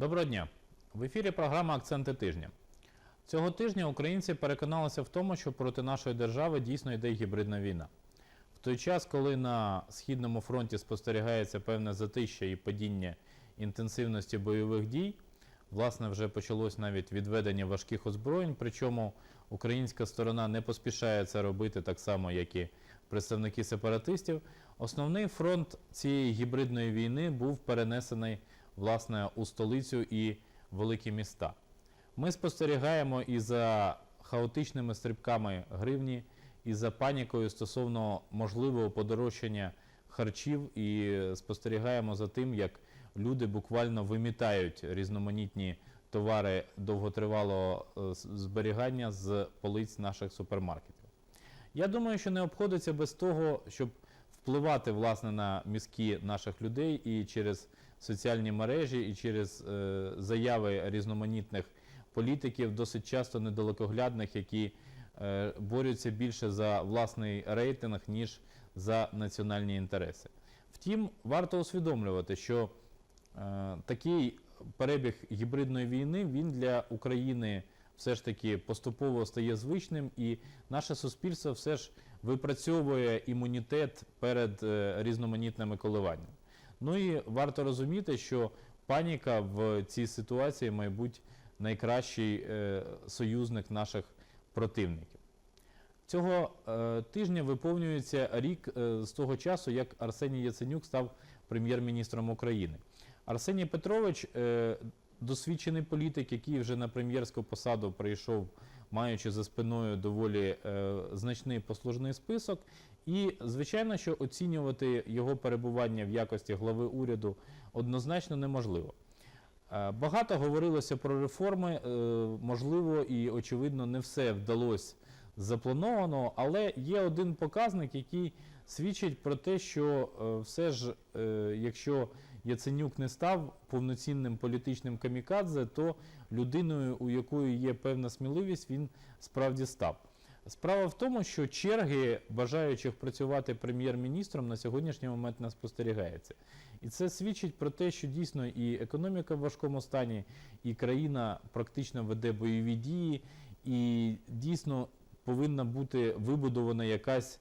Доброго дня! В ефірі програма Акценти тижня. Цього тижня українці переконалися в тому, що проти нашої держави дійсно йде гібридна війна. В той час, коли на східному фронті спостерігається певне затища і падіння інтенсивності бойових дій, власне, вже почалось навіть відведення важких озброєнь, причому українська сторона не поспішає це робити так само, як і представники сепаратистів. Основний фронт цієї гібридної війни був перенесений власне у столицю і великі міста. Ми спостерігаємо і за хаотичними стрибками гривні, і за панікою стосовно можливого подорожчання харчів, і спостерігаємо за тим, як люди буквально вимітають різноманітні товари довготривалого е, зберігання з полиць наших супермаркетів. Я думаю, що не обходиться без того, щоб впливати власне на мізки наших людей і через соціальні мережі, і через е, заяви різноманітних політиків, досить часто недалекоглядних, які е, борються більше за власний рейтинг, ніж за національні інтереси. Втім, варто усвідомлювати, що е, такий перебіг гібридної війни він для України все ж таки поступово стає звичним, і наше суспільство все ж випрацьовує імунітет перед різноманітними коливаннями. Ну і варто розуміти, що паніка в цій ситуації, мабуть, найкращий е, союзник наших противників. Цього е, тижня виповнюється рік е, з того часу, як Арсеній Яценюк став прем'єр-міністром України. Арсеній Петрович досвідчений політик, який вже на прем'єрську посаду прийшов, маючи за спиною доволі е, значний послужний список. І, звичайно, що оцінювати його перебування в якості глави уряду однозначно неможливо. Е, Багато говорилося про реформи, е, можливо, і очевидно, не все вдалося з запланованого, але є один показник, який свідчить про те, що все ж, якщо Яценюк не став повноцінним політичним камікадзе, то людиною, у якої є певна сміливість, він справді став. Справа в тому, що черги бажаючих працювати прем'єр-міністром на сьогоднішній момент не спостерігається. І це свідчить про те, що дійсно і економіка в важкому стані, і країна практично веде бойові дії, і дійсно повинна бути вибудована якась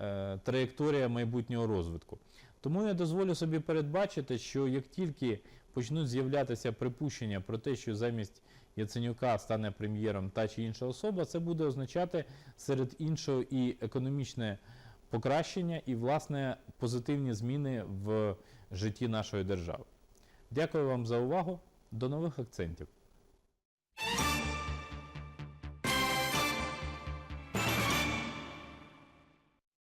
е, траєкторія майбутнього розвитку. Тому я дозволю собі передбачити, що як тільки почнуть з'являтися припущення про те, що замість Яценюка стане прем'єром та чи інша особа, це буде означати серед іншого і економічне покращення, і власне позитивні зміни в житті нашої держави. Дякую вам за увагу. До нових акцентів.